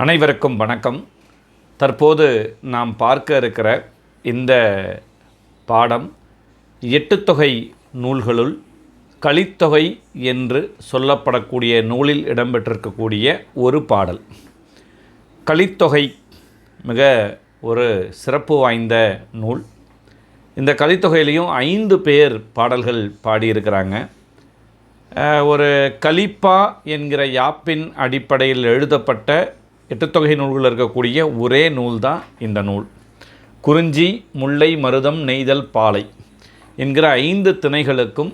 அனைவருக்கும் வணக்கம். தற்போது நாம் பார்க்க இருக்கிற இந்த பாடம் எட்டுத்தொகை நூல்களுள் கலித்தொகை என்று சொல்லப்படக்கூடிய நூலில் இடம்பெற்றிருக்கக்கூடிய ஒரு பாடல். கலித்தொகை மிக ஒரு சிறப்பு வாய்ந்த நூல். இந்த கலித்தொகையிலையும் ஐந்து பேர் பாடல்கள் பாடியிருக்கிறாங்க. ஒரு கலிப்பா என்கிற யாப்பின் அடிப்படையில் எழுதப்பட்ட எட்டுத்தொகை நூல்களில் இருக்கக்கூடிய ஒரே நூல் தான் இந்த நூல். குறிஞ்சி முல்லை மருதம் நெய்தல் பாலை என்கிற ஐந்து திணைகளுக்கும்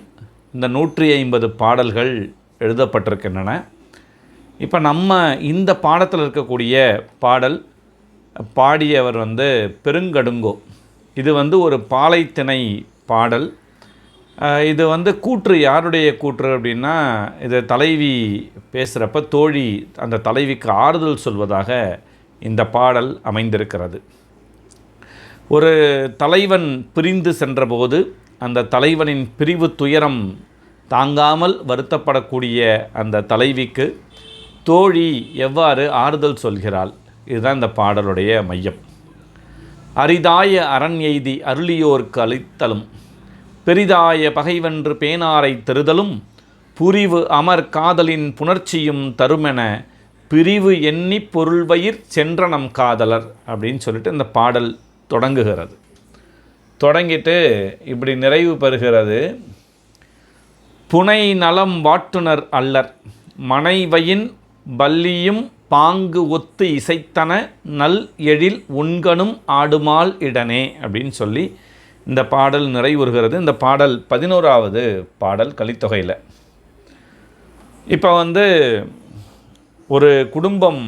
இந்த நூற்றி ஐம்பது பாடல்கள் எழுதப்பட்டிருக்கின்றன. இப்போ நம்ம இந்த பாடத்தில் இருக்கக்கூடிய பாடல் பாடியவர் வந்து பெருங்கடுங்கோ. இது வந்து ஒரு பாலைத்திணை பாடல். இது வந்து கூற்று யாருடைய கூற்று அப்படின்னா இது தலைவி பேசுகிறப்ப தோழி அந்த தலைவிக்கு ஆறுதல் சொல்வதாக இந்த பாடல் அமைந்திருக்கிறது. ஒரு தலைவன் பிரிந்து சென்றபோது அந்த தலைவனின் பிரிவு துயரம் தாங்காமல் வருத்தப்படக்கூடிய அந்த தலைவிக்கு தோழி எவ்வாறு ஆறுதல் சொல்கிறாள்? இதுதான் இந்த பாடலுடைய மையம். அரிதாய அரண் எய்தி அருளியோர்க்கு அளித்தலும். பெரிதாய பகைவென்று பேனாரை தெருதலும் புரிவு அமர் காதலின் புணர்ச்சியும் தருமென பிரிவு எண்ணி பொருள்வயிர் சென்றனம் காதலர் அப்படின்னு சொல்லிட்டு இந்த பாடல் தொடங்குகிறது. தொடங்கிட்டு இப்படி நிறைவு பெறுகிறது. புனை நலம் வாட்டுனர் அல்லர் மனைவையின் பல்லியும் பாங்கு ஒத்து இசைத்தன நல் எழில் உண்கனும் ஆடுமால் இடனே அப்படின்னு சொல்லி இந்த பாடல் நிறைவுறுகிறது. இந்த பாடல் பதினோராவது பாடல் கலித்தொகையில். இப்போ வந்து ஒரு குடும்பம்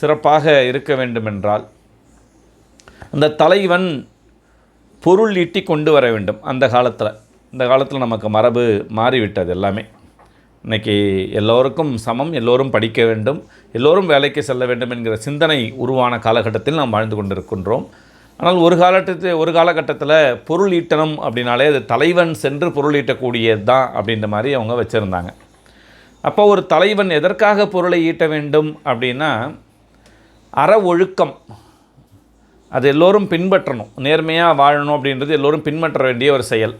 சிறப்பாக இருக்க வேண்டுமென்றால் அந்த தலைவன் பொருள் ஈட்டி கொண்டு வர வேண்டும். அந்த காலத்தில். இந்த காலத்தில் நமக்கு மரபு மாறிவிட்டது எல்லாமே. இன்னைக்கு எல்லோருக்கும் சமம் எல்லோரும் படிக்க வேண்டும் எல்லோரும் வேலைக்கு செல்ல வேண்டும் என்கிற சிந்தனை உருவான காலகட்டத்தில் நாம் வாழ்ந்து கொண்டிருக்கின்றோம். ஆனால் ஒரு காலகட்டத்தில் ஒரு காலகட்டத்தில் பொருள் ஈட்டணும் அப்படின்னாலே அது தலைவன் சென்று பொருள் ஈட்டக்கூடியது தான் அப்படின்ற மாதிரி அவங்க வச்சுருந்தாங்க. அப்போ ஒரு தலைவன் எதற்காக பொருளை ஈட்ட வேண்டும் அப்படின்னா அற ஒழுக்கம். அது எல்லோரும் பின்பற்றணும். நேர்மையாக வாழணும் அப்படின்றது எல்லோரும் பின்பற்ற வேண்டிய ஒரு செயல்.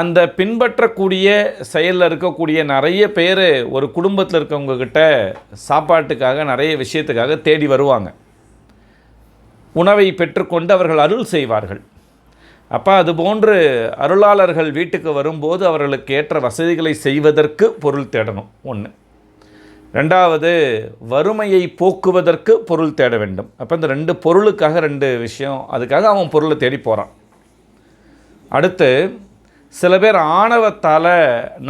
அந்த பின்பற்றக்கூடிய செயலில் இருக்கக்கூடிய நிறைய பேர் ஒரு குடும்பத்தில் இருக்கவங்கக்கிட்ட சாப்பாட்டுக்காக நிறைய விஷயத்துக்காக தேடி வருவாங்க. உணவை பெற்றுக்கொண்டு அவர்கள் அருள் செய்வார்கள். அப்போ அதுபோன்று அருளாளர்கள் வீட்டுக்கு வரும்போது அவர்களுக்கு ஏற்ற வசதிகளை செய்வதற்கு பொருள் தேடணும். ஒன்று ரெண்டாவது வறுமையை போக்குவதற்கு பொருள் தேட வேண்டும். அப்போ இந்த ரெண்டு பொருளுக்காக ரெண்டு விஷயம் அதுக்காக அவன் பொருளை தேடி போகிறான் அடுத்து சில பேர் ஆணவத்தால்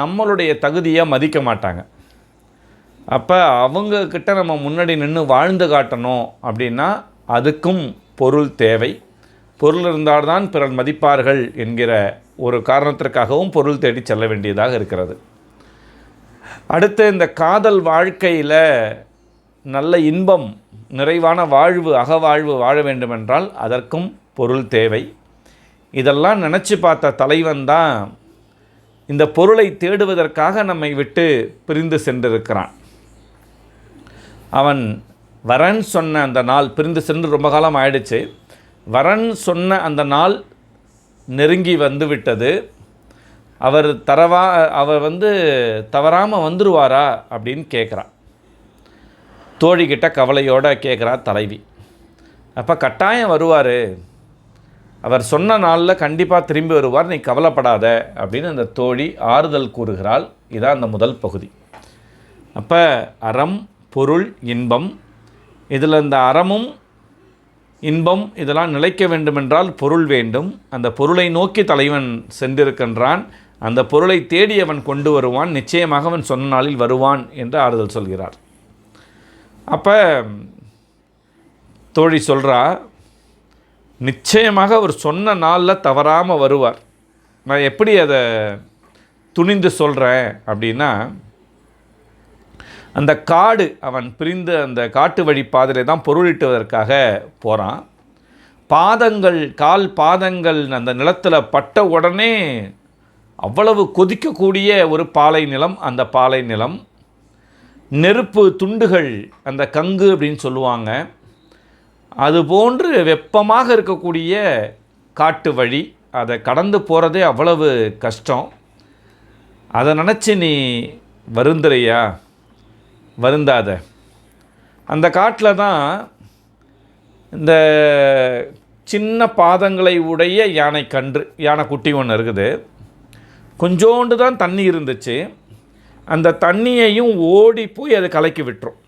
நம்மளுடைய தகுதியை மதிக்க மாட்டாங்க. அப்போ அவங்கக்கிட்ட நம்ம முன்னாடி நின்று வாழ்ந்து காட்டணும் அப்படின்னா அதுக்கும் பொருள் தேவை. பொருள் இருந்தால்தான் பிறர் மதிப்பார்கள் என்கிற ஒரு காரணத்திற்காகவும் பொருள் தேடி செல்ல வேண்டியதாக இருக்கிறது. அடுத்து இந்த காதல் வாழ்க்கையில் நல்ல இன்பம் நிறைவான வாழ்வு அகவாழ்வு வாழ வேண்டுமென்றால் அதற்கும் பொருள் தேவை. இதெல்லாம் நினச்சி பார்த்த தலைவன் தான் இந்த பொருளை தேடுவதற்காக நம்மை விட்டு பிரிந்து சென்றிருக்கிறான். அவன் வரன் சொன்ன அந்த நாள் பிரிந்து சென்று ரொம்ப காலம் ஆயிடுச்சு. வரன் சொன்ன அந்த நாள் நெருங்கி வந்து விட்டது. அவர் தரவா அவர் வந்து தவறாமல் வந்துருவாரா அப்படின்னு கேட்குறான் தோழிக்கிட்ட கவலையோடு கேட்குறா தலைவி. அப்போ கட்டாயம் வருவார். அவர் சொன்ன நாளில் கண்டிப்பாக திரும்பி வருவார். நீ கவலைப்படாத அப்படின்னு அந்த தோழி ஆறுதல் கூறுகிறாள். இதான் அந்த முதல் பகுதி. அப்போ அறம் பொருள் இன்பம் இதில் இந்த அறமும் இன்பம் இதெல்லாம் நிலைக்க வேண்டுமென்றால் பொருள் வேண்டும். அந்த பொருளை நோக்கி தலைவன் சென்றிருக்கின்றான். அந்த பொருளை தேடி அவன் கொண்டு வருவான். நிச்சயமாக அவன் சொன்ன நாளில் வருவான் என்று ஆறுதல் சொல்கிறார். அப்போ தோழி சொல்கிறா நிச்சயமாக அவர் சொன்ன நாளில் தவறாமல் வருவார். நான் எப்படி அதை துணிந்து சொல்கிறேன் அப்படின்னா அந்த காடு அவன் பிரிந்து அந்த காட்டு வழி பாதையில தான் பொருளிட்டுவதற்காக போகிறான் பாதங்கள் கால் பாதங்கள் அந்த நிலத்தில் பட்ட உடனே அவ்வளவு கொதிக்கக்கூடிய ஒரு பாலை நிலம் அந்த பாலை நிலம். நெருப்பு துண்டுகள் அந்த கங்கு அப்படின்னு சொல்லுவாங்க. அது போன்று வெப்பமாக இருக்கக்கூடிய காட்டு வழி அதை கடந்து போகிறதே அவ்வளவு கஷ்டம். அதை நினச்சி நீ வருந்துறையா? வருந்தாத. அந்த காட்டில் தான் இந்த சின்ன பாதங்களை உடைய யானை கன்று யானை குட்டி ஒன்று இருக்குது. கொஞ்சோண்டு தான் தண்ணி இருந்துச்சு. அந்த தண்ணியையும் ஓடி போய் அது கலக்கி விட்டுரும்.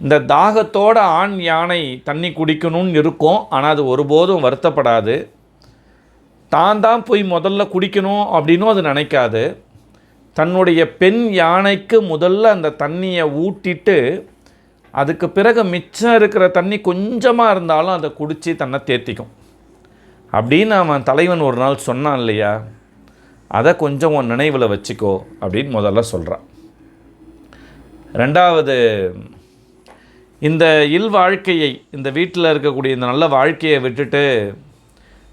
இந்த தாகத்தோட ஆண் யானை தண்ணி குடிக்கணும்னு இருக்கும். ஆனால் அது ஒருபோதும் வருத்தப்படாது. தான் தான் போய் முதல்ல குடிக்கணும் அப்படின்னும் அது நினைக்காது. தன்னுடைய பெண் யானைக்கு முதல்ல அந்த தண்ணியை ஊட்டிட்டு அதுக்கு பிறகு மிச்சம் இருக்கிற தண்ணி கொஞ்சமாக இருந்தாலும் அதை குடித்து தன்னை தேத்திக்கும். அப்படின்னு அவன் தலைவன் ஒரு நாள் சொன்னான் இல்லையா? அதை கொஞ்சம் உன் நினைவில் வச்சுக்கோ அப்படின்னு முதல்ல சொல்கிறான் ரெண்டாவது இந்த இல் வாழ்க்கையை இந்த வீட்டில் இருக்கக்கூடிய இந்த நல்ல வாழ்க்கையை விட்டுட்டு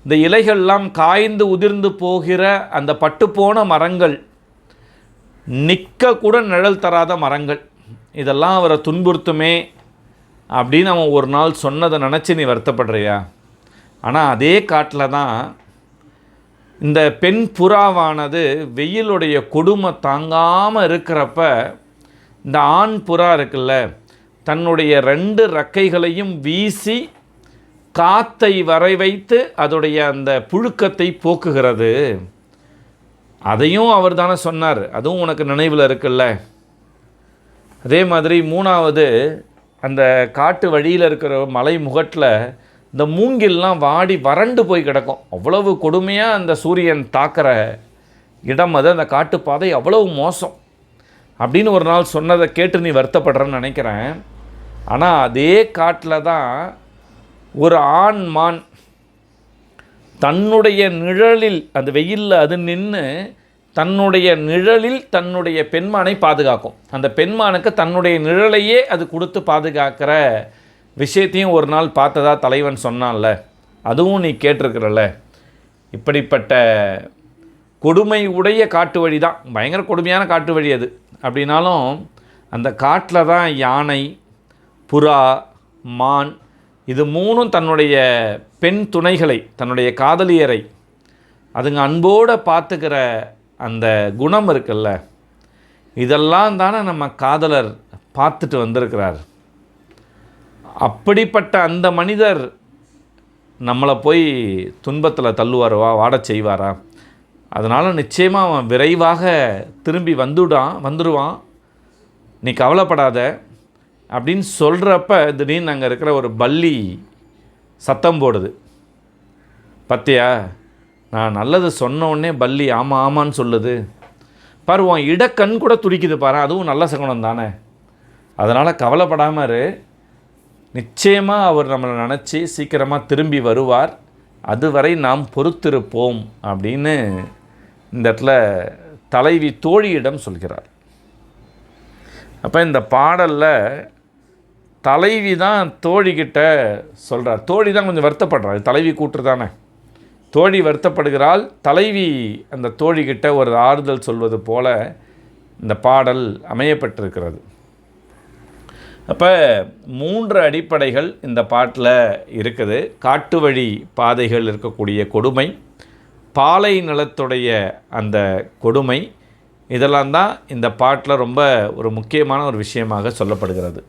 இந்த இலைகள்லாம் காய்ந்து உதிர்ந்து போகிற அந்த பட்டுப்போன மரங்கள் நிற்க கூட நிழல் தராத மரங்கள். இதெல்லாம் அவரை துன்புறுத்துமே அப்படின்னு அவன் ஒரு நாள் சொன்னதை நினச்சி நீ வருத்தப்படுறியா? ஆனால் அதே காட்டில் தான் இந்த பெண் புறாவானது வெயிலுடைய கொடுமை தாங்காமல் இருக்கிறப்ப இந்த ஆண் புறா இருக்குல்ல தன்னுடைய ரெண்டு ரக்கைகளையும் வீசி காத்தை வரை வைத்து அதோடைய அந்த புழுக்கத்தை போக்குகிறது. அதையும் அவர் தானே சொன்னார். அதுவும் உனக்கு நினைவில் இருக்குல்ல? அதே மாதிரி மூணாவது அந்த காட்டு வழியில் இருக்கிற மலை முகட்டில் இந்த மூங்கில்லாம் வாடி வறண்டு போய் கிடக்கும். அவ்வளவு கொடுமையாக அந்த சூரியன் தாக்கிற இடம் அது. அந்த காட்டுப்பாதை அவ்வளவு மோசம். அப்படின்னு ஒரு நாள் சொன்னதை கேட்டு நீ வருத்தப்படுறேன்னு நினைக்கிறேன். ஆனால் அதே காட்டில் தான் ஒரு ஆண் மான் தன்னுடைய நிழலில் அந்த வெயிலில் அது நின்று தன்னுடைய நிழலில் தன்னுடைய பெண்மானை பாதுகாக்கும். அந்த பெண்மானுக்கு தன்னுடைய நிழலையே அது கொடுத்து பாதுகாக்கிற விஷயத்தையும் ஒரு நாள் பார்த்ததா தலைவன் சொன்னான்ல. அதுவும் நீ கேட்டிருக்கிறல்ல. இப்படிப்பட்ட கொடுமை உடைய காட்டு வழி தான். பயங்கர கொடுமையான காட்டு வழி அது. அப்படின்னாலும் அந்த காட்டில் தான் யானை புறா மான் இது மூணும் தன்னுடைய பெண் துணைகளை தன்னுடைய காதலியரை அதுங்க அன்போடு பார்த்துக்கிற அந்த குணம் இருக்குல்ல இதெல்லாம் தானே நம்ம காதலர் பார்த்துட்டு வந்திருக்கிறார். அப்படிப்பட்ட அந்த மனிதர் நம்மளை போய் துன்பத்தில் தள்ளுவாரவா வாடச் செய்வாரா? அதனால் நிச்சயமாக அவன் விரைவாக திரும்பி வந்துடான் வந்துடுவான் நீ கவலைப்படாத. அப்படின்னு சொல்கிறப்ப திடீர்னு அங்கே இருக்கிற ஒரு பள்ளி சத்தம் போடுது. பத்தியா நான் நல்லது சொன்னோடனே பள்ளி ஆமாம் ஆமான்னு சொல்லுது. பாரு உன் இடக்கண் கூட துடிக்குது பாரு அதுவும் நல்ல சகுனம் தானே. அதனால் கவலைப்படாமல் இரு. நிச்சயமாக அவர் நம்மளை நினச்சி சீக்கிரமாக திரும்பி வருவார். அதுவரை நாம் பொறுத்திருப்போம் அப்படின்னு இந்த இடத்துல தலைவி தோழியிடம் சொல்கிறார் அப்போ இந்த பாடலில் தலைவி தான் தோழிக்கிட்ட சொல்கிறார் தோழி தான் கொஞ்சம் வருத்தப்படுறாள் தலைவி கூற்று தானே. தோழி வருத்தப்படுகிறாள். தலைவி அந்த தோழிக்கிட்ட ஒரு ஆறுதல் சொல்வது போல இந்த பாடல் அமையப்பட்டிருக்கிறது. அப்போ மூன்று அடிப்படைகள் இந்த பாட்டில் இருக்குது. காட்டு வழி பாதைகள் இருக்கக்கூடிய கொடுமை பாலை நிலத்துடைய அந்த கொடுமை இதெல்லாம் தான் இந்த பாட்டில் ரொம்ப ஒரு முக்கியமான ஒரு விஷயமாக சொல்லப்படுகிறது.